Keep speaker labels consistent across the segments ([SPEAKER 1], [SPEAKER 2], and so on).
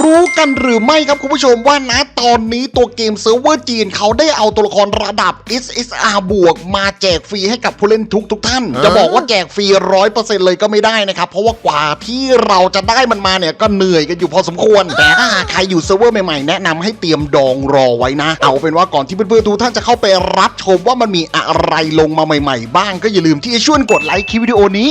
[SPEAKER 1] รู้กันหรือไม่ครับคุณผู้ชมว่านะตอนนี้ตัวเกมเซิร์ฟเวอร์จีนเขาได้เอาตัวละครระดับ SSR บวกมาแจกฟรีให้กับผู้เล่นทุกทุกๆท่าน จะบอกว่าแจกฟรีร้อยเปอร์เซ็นต์เลยก็ไม่ได้นะครับ เพราะว่ากว่าที่เราจะได้มันมาเนี่ยก็เหนื่อยกันอยู่พอสมควร แต่ถ้าหากใครอยู่เซิร์ฟเวอร์ใหม่ๆ แนะนำให้เตรียมดองรอไว้นะ เอาเป็นว่าก่อนที่เพื่อนๆทุกท่านจะเข้าไปรับชมว่ามันมีอะไรลงมาใหม่ ๆ บ้างก็อย่าลืมที่จะช่วยกดไลค์คลิปวิดีโอนี้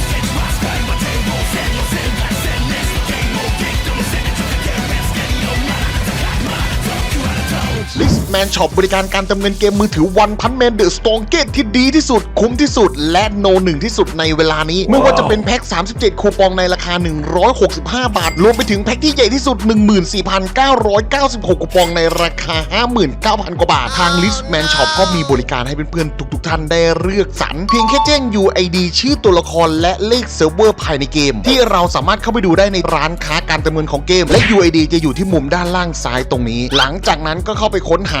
[SPEAKER 1] แมนช็อปบริการการดำเนินเกมมือถือวันพันแมนเดอะสตองเกตที่ดีที่สุด คุ้มที่สุด และโนหนึ่งที่สุดในเวลานี้ ไม่ว่าจะเป็นแพ็ค 37 คูปองในราคา 165 บาท รวมไปถึงแพ็คที่ใหญ่ที่สุด 14,996 คูปองในราคา 59,000 กว่าบาท ทางลิสแมนช็อปก็มีบริการให้เพื่อนๆทุกๆท่านได้เลือกสรรเพียงแค่แจ้ง UID ชื่อตัวละครและเลขเซิร์ฟเวอร์ภายในเกม ที่เราสามารถเข้าไปดูได้ในร้านค้าการดำเนินของเกม และ UID จะอยู่ที่มุมด้านล่างซ้ายตรงนี้ หลังจากนั้นก็เข้าไปค้นหา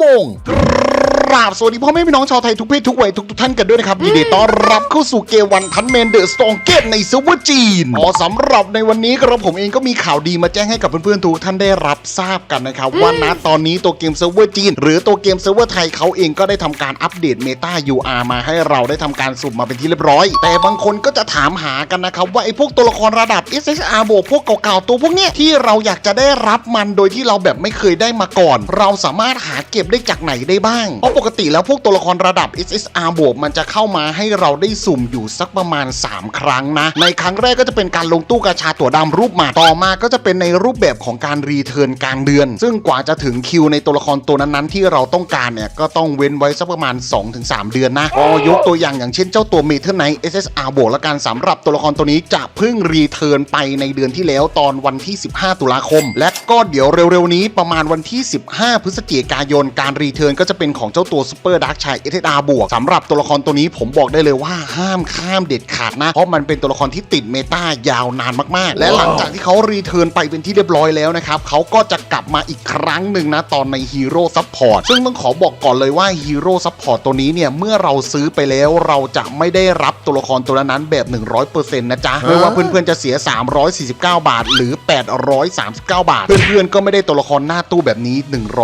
[SPEAKER 1] มงก ราบสวัสดีพ่อแม่พี่น้องชาวไทยทุกเพศทุกวัยทุกทุกๆท่านกันด้วยนะครับยินดีต้อนรับเข้าสู่เกมวันพันเมนเดอะสตองเกตในเซิร์ฟเวอร์จีนอ๋อสำหรับในวันนี้กระผมเองก็มีข่าวดีมาแจ้งให้กับเพื่อนๆทุกท่านได้รับทราบกันนะครับว่าณตอนนี้ตัวเกมเซิร์ฟเวอร์จีน หรือตัวเกมเซิร์ฟเวอร์ไทยเขาเองก็ได้ทำการอัปเดตเมตา UR มาให้เราได้ทำการสุ่มมาเป็นที่เรียบร้อย แต่บางคนก็จะถามหากันนะครับว่าไอ้พวกตัวละครระดับ SSR บวกพวกเก่าๆตัวพวกเนี้ยที่เราอยากจะได้รับมันโดยที่เราแบบไม่เคยได้มาก่อน เราสามารถหาเก็บได้จากไหนได้บ้างเพราะปกติแล้วพวกตัวละครระดับ SSR บวกมันจะเข้ามาให้เราได้สุ่มอยู่สักประมาณ 3 ครั้งนะ ในครั้งแรกก็จะเป็นการลงตู้กาชาตัวดำรูปหมาต่อมาก็จะเป็นในรูปแบบของการรีเทิร์นกลางเดือน ซึ่งกว่าจะถึงคิวในตัวละครตัวนั้นๆ ที่เราต้องการเนี่ยก็ต้องเว้นไว้สักประมาณ 2-3 เดือนนะก็ยกตัวอย่างอย่างเช่นเจ้าตัวเมเทอร์ไน SSR บวกละกันสำหรับตัวละครตัวนี้จะเพิ่งรีเทิร์นไปในเดือนที่แล้วตอนวันที่ 15 ตุลาคม และก็เดี๋ยวเร็วๆนี้ประมาณวันที่ 15 พฤศจิกายนการรีเทิร์นก็จะเป็นของเจ้าตัวซูเปอร์ดาร์กชาย SSR บวกสำหรับตัวละครตัวนี้ผมบอกได้เลยว่าห้ามข้ามเด็ดขาดนะ เพราะมันเป็นตัวละครที่ติดเมตายาวนานมากๆ และหลังจากที่เขารีเทิร์นไปเป็นที่เรียบร้อยแล้วนะครับเขาก็จะกลับมาอีกครั้งหนึ่งนะตอนในฮีโร่ซัพพอร์ตซึ่งต้องขอบอกก่อนเลยว่าฮีโร่ซัพพอร์ตตัวนี้เนี่ยเมื่อเราซื้อไปแล้วเราจะไม่ได้รับตัวละครตัวนั้นแบบ 100%นะจ๊ะไม่ว่าเพื่อนๆจะเสีย 349 บาท หรือ 839 บาท เพื่อนๆก็ไม่ได้ตัวละครหน้าตู้แบบนี้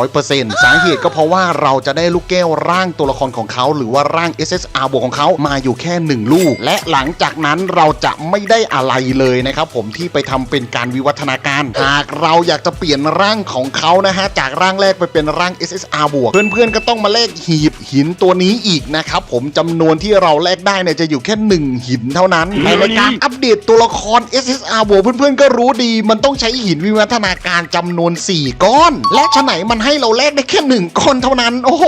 [SPEAKER 1] 100%สาเหตุก็เพราะว่าเราจะได้ลูกแก้วร่างตัวละครของเขา หรือว่าร่าง SSR บวกของเขามาอยู่แค่ 1 ลูก และหลังจากนั้นเราจะไม่ได้อะไรเลยนะครับผมที่ไปทำเป็นการวิวัฒนาการ หากเราอยากจะเปลี่ยนร่างของเขานะฮะจากร่างแรกไปเป็นร่าง SSR บวก เพื่อนๆก็ต้องมาแลกหีบหินตัวนี้อีกนะครับผมจำนวนที่เราแลกได้เนี่ยจะอยู่แค่ 1 หินเท่านั้นแต่ในการอัปเดตตัวละคร SSR บวกเพื่อนๆก็รู้ดี มันต้องใช้หินวิวัฒนาการจำนวน 4 ก้อน และฉะไหนมันให้เราแลกได้แค่ 1 ก้อนเท่านั้น โอ้โห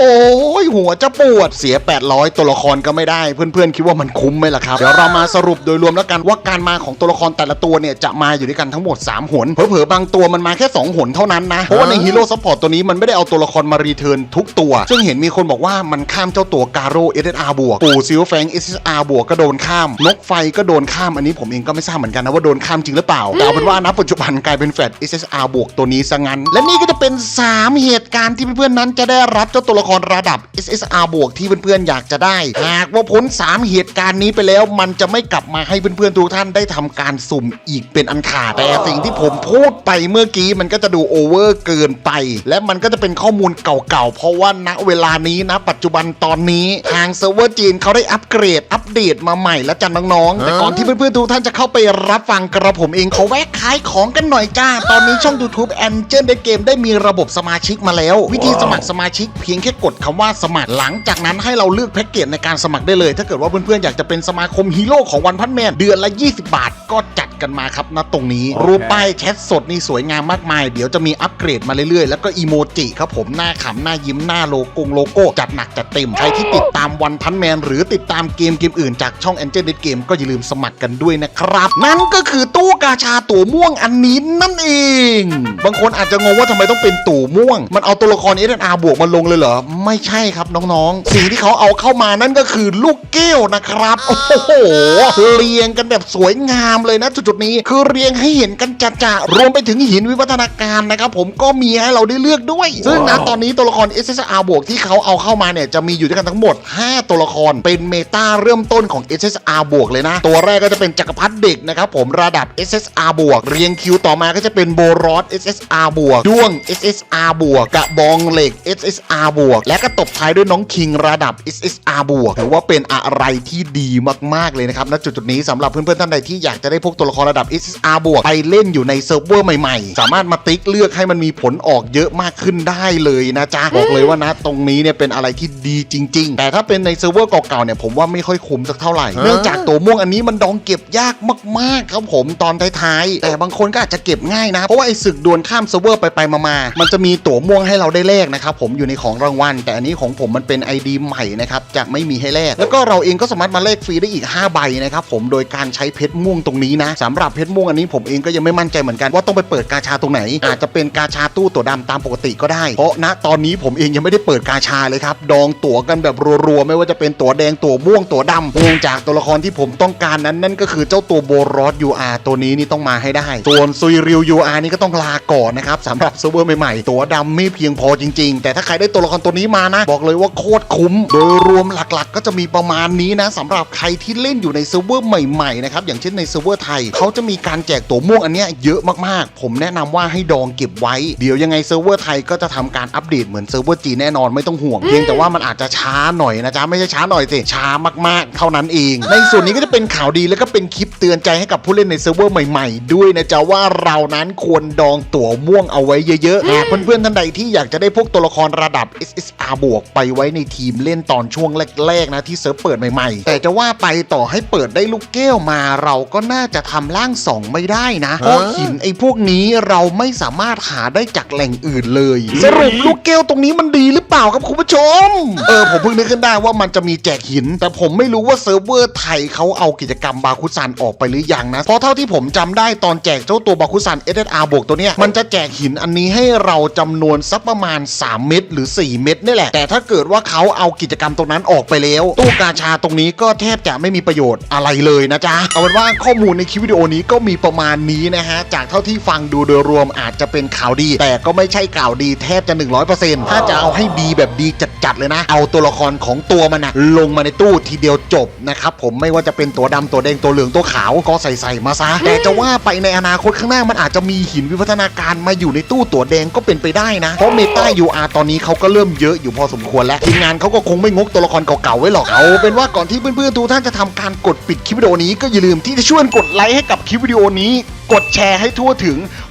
[SPEAKER 1] หัวจะปวดเสีย 800 ตัวละครก็ไม่ได้ เพื่อนๆ คิดว่ามันคุ้มไหมล่ะครับ เดี๋ยวเรามาสรุปโดยรวมแล้วกันว่าการมาของตัวละครแต่ละตัวเนี่ยจะมาอยู่ด้วยกันทั้งหมด 3 หน เผลอๆ บางตัวมันมาแค่ 2 หนเท่านั้นนะ เพราะว่าในฮีโร่ซัพพอร์ตตัวนี้มันไม่ได้เอาตัวละครมารีเทิร์นทุกตัว ซึ่งเห็นมีคนบอกว่ามันข้ามเจ้าตัวกาโร่ SSR บวกปู่ซิลแฟง SSR บวกก็โดนข้าม นกไฟก็โดนข้ามอันนี้ผมเองก็ไม่ทราบเหมือนกันนะว่าโดนข้ามจริงหรือเปล่าแต่เอาเป็นว่าณปัจจุบันกลายเป็นแฟลต SSR บวกตัวนี้ซะงั้นและนี่ก็จะเป็น 3 เหตุ การณ์ที่เพื่อนๆนั้นจะได้รับเจ้าตัวละครระดับ SSR บวกที่เพื่อนๆอยากจะได้ หากว่าพ้น 3 เหตุการณ์นี้ไปแล้ว มันจะไม่กลับมาให้เพื่อนๆทุกท่านได้ทำการสุ่มอีกเป็นอันขาดแต่สิ่งที่ผมพูดไปเมื่อกี้มันก็จะดูโอเวอร์เกินไป และมันก็จะเป็นข้อมูลเก่าๆ เพราะว่าณเวลานี้นะ ปัจจุบันตอนนี้ทางเซิร์ฟเวอร์จีนเขาได้อัปเกรดอัปเดตมาใหม่แล้วจ้ะน้องๆแต่ก่อนที่เพื่อนๆทุกท่านจะเข้าไปรับฟังกระผมเองขอแวะขายของกันหน่อยจ้า ตอนนี้ช่อง YouTube a n g e l ในเกมได้มีระบบสมาชิกมาแล้ววิธีสมัครสมาชิกเพียงแค่กดคำว่าสมัครหลังจากนั้นให้เราเลือกแพ็กเกจในการสมัครได้เลย ถ้าเกิดว่าเพื่อนๆอยากจะเป็นสมาคมฮีโร่ของวันพันแมนเดือนละ 20 บาท ก็จัดกันมาครับณตรงนี้รูปป้ายแชทสดนี่สวยงามมากมาย เดี๋ยวจะมีอัปเกรดมาเรื่อยๆ แล้วก็อีโมจิครับผมหน้าขำหน้ายิ้มหน้าโลโก้โลโก้จัดหนักจัดเต็มใครที่ติดตามวันพันแมน หรือติดตามเกมเกมอื่นจากช่อง Angel Dead Game ก็อย่าลืมสมัครกันด้วยนะครับ นั่นก็คือตู้กาชาตัวม่วงอันนี้นั่นเอง บางคนอาจจะงงว่าทำไมต้องเป็นตู่ม่วง มันเอาตัวละคร s อาบวกมาลงเลยเหรอ ไม่ใช่ครับน้องๆ สิ่งที่เขาเอาเข้ามานั่นก็คือลูกแก้วนะครับ โอ้โห เรียงกันแบบสวยงามเลยนะจุดๆนี้ คือเรียงให้เห็นกันจัดๆรวมไปถึงหินวิวัฒนาการนะครับผมก็มีให้เราได้เลือกด้วย ซึ่งนะตอนนี้ตัวละคร SSR บวกที่เขาเอาเข้ามาเนี่ยจะมีอยู่ด้วยกันทั้งหมด 5 ตัวละครเป็นเมตาเริ่มต้นของ SSR บวกเลยนะ ตัวแรกก็จะเป็นจักรพรรดิเด็กนะครับผมระดับ SSR บวก เรียงคิวต่อมาก็จะเป็นโบรอส SSR บวกด้วง SSR บวกกระบองเหล็ก SSR บวก และก็ตบท้ายด้วยน้องคิงระดับ SSR บวกถือว่าเป็นอะไรที่ดีมากๆเลยนะครับณจุดจุดนี้สำหรับเพื่อนๆท่านใดที่อยากจะได้พวกตัวละครระดับ SSR บวกไปเล่นอยู่ในเซิร์ฟเวอร์ใหม่ๆ สามารถมาติ๊กเลือกให้มันมีผลออกเยอะมากขึ้นได้เลยนะจ๊ะบอกเลยว่านะตรงนี้เนี่ยเป็นอะไรที่ดีจริง ๆ แต่ถ้าเป็นในเซิร์ฟเวอร์เก่าๆเนี่ยผมว่าไม่ค่อยคุ้มสักเท่าไหร่เนื่องจากตัวม่วงอันนี้มันดองเก็บยากมากๆครับผมตอนท้ายๆแต่บางคนก็อาจจะเก็บง่ายนะ เพราะว่าไอ้ศึกดวลข้ามเซิร์ฟเวอร์ไปไปมาๆมันจะมีตั๋วม่วงให้เราได้แลกนะครับผมอยู่ในของรางวัล แต่อันนี้ของผมมันเป็น ID ใหม่นะครับจะไม่มีให้แลกแล้วก็เราเองก็สามารถมาแลกฟรีได้อีก 5 ใบนะครับผมโดยการใช้เพชรม่วงตรงนี้นะสำหรับเพชรม่วงอันนี้ผมเองก็ยังไม่มั่นใจเหมือนกันว่าต้องไปเปิดกาชาตรงไหน อาจจะเป็นกาชาตู้ตัวดำตามปกติก็ได้ เพราะณตอนนี้ผมเองยังไม่ได้เปิดกาชาเลยครับดองตั๋วกันแบบรัวๆไม่ว่าจะเป็นตั๋วแดงตั๋วม่วงตั๋วดำเนื่องจากตัวละครที่ผมต้องการนั้นนั่นก็คือเจ้าตัวโบรอส UR ตัวนี้นี่ต้องมาให้ได้ ส่วนซุยริว UR นี่ก็ต้องลาก่อนนะครับสำหรับเซิร์ฟเวอร์ใหม่ๆ ตัวดำไม่เพียงพอจริง ๆ แต่ถ้าใครได้ตัวละครตัวนี้มานะ บอกเลยว่าโคตรคุ้ม โดยรวมหลักๆ ก็จะมีประมาณนี้นะสำหรับใครที่เล่นอยู่ในเซิร์ฟเวอร์ใหม่ๆนะครับอย่างเช่นในเซิร์ฟเวอร์ไทยเขาจะมีการแจกตัวม่วงอันเนี้ยเยอะมากๆ ผมแนะนำว่าให้ดองเก็บไว้ เดี๋ยวยังไงเซิร์ฟเวอร์ไทยก็จะทำการอัปเดตเหมือนเซิร์ฟเวอร์จีนแน่นอนไม่ต้องห่วง เพียงแต่ว่ามันอาจจะช้าหน่อยนะจ๊ะ ไม่ใช่ช้าหน่อยสิช้ามากๆ เท่านั้นเอง ในส่วนนี้ก็จะเป็นข่าวดีแล้วก็เป็นคลิปเตือนใจให้กับผู้เล่นในเซิร์ฟเวอร์ใหม่ ๆ ด้วยนะจ๊ะว่าเรานั้นควรดองตั๋วม่วงเอาไว้เยอะๆหากเพื่อนๆท่านใดที่อยากจะได้พวกตัวละครระดับ SSR บวกไปไว้ในทีมเล่นตอนช่วงแรกๆนะที่เซิร์ฟเปิดใหม่ๆ แต่จะว่าไปต่อให้เปิดได้ลูกแก้วมา เราก็น่าจะทำร่างสองไม่ได้นะเพราะหินไอ้พวกนี้เราไม่สามารถหาได้จากแหล่งอื่นเลย สรุปลูกแก้วตรงนี้มันดีหรือเปล่าครับคุณผู้ชม เออผมเพิ่งนึกขึ้นได้ว่ามันจะมีแจกหิน แต่ผมไม่รู้ว่าเซิร์ฟเวอร์ไทยเขาเอากิจกรรมบาคุซันออกไปหรือยังนะ เพราะเท่าที่ผมจำได้ตอนแจกเจ้าตัวบาคุซัน SSR บวกตัวเนี้ยมันจะแจกหินอันนี้ให้เราจำนวนสักประมาณ 3 เม็ดหรือ 4 เม็ดนี่แหละ แต่ถ้าเกิดว่าเขาเอากิจกรรมตรงนั้นออกไปแล้วตู้กาชาตรงนี้ก็แทบจะไม่มีประโยชน์อะไรเลยนะจ๊ะเอาเป็นว่าข้อมูลในคลิปวิดีโอนี้ก็มีประมาณนี้นะฮะจากเท่าที่ฟังดูโดยรวมอาจจะเป็นข่าวดี แต่ก็ไม่ใช่ข่าวดีแทบจะ100%ถ้าจะเอาให้ดีแบบดีจัดๆเลยนะ เอาตัวละครของตัวมันนะลงมาในตู้ทีเดียวจบนะครับผมไม่ว่าจะเป็นตัวดำตัวแดงตัวเหลืองตัวขาวก็ใส่ใส่ๆมาซะแต่จะว่าไปในอนาคตข้างหน้ามันอาจจะมีหินวิวัฒนาการมาอยู่ในตู้ตัวแดงก็เป็นไปได้นะเพราะเมตา UR ตอนนี้เขาก็เริ่มเยอะอยู่พอสมควรแล้วทีมงานเขาก็คงไม่งกตัวละครเก่าๆไว้หรอกเอาเป็นว่าก่อนที่เพื่อนๆทุกท่านจะทำการกดปิดคลิปวิดีโอนี้ก็อย่าลืมที่จะช่วยกดไลค์ให้กับคลิปวิดีโอนี้ กดแชร์ให้ทั่วถึง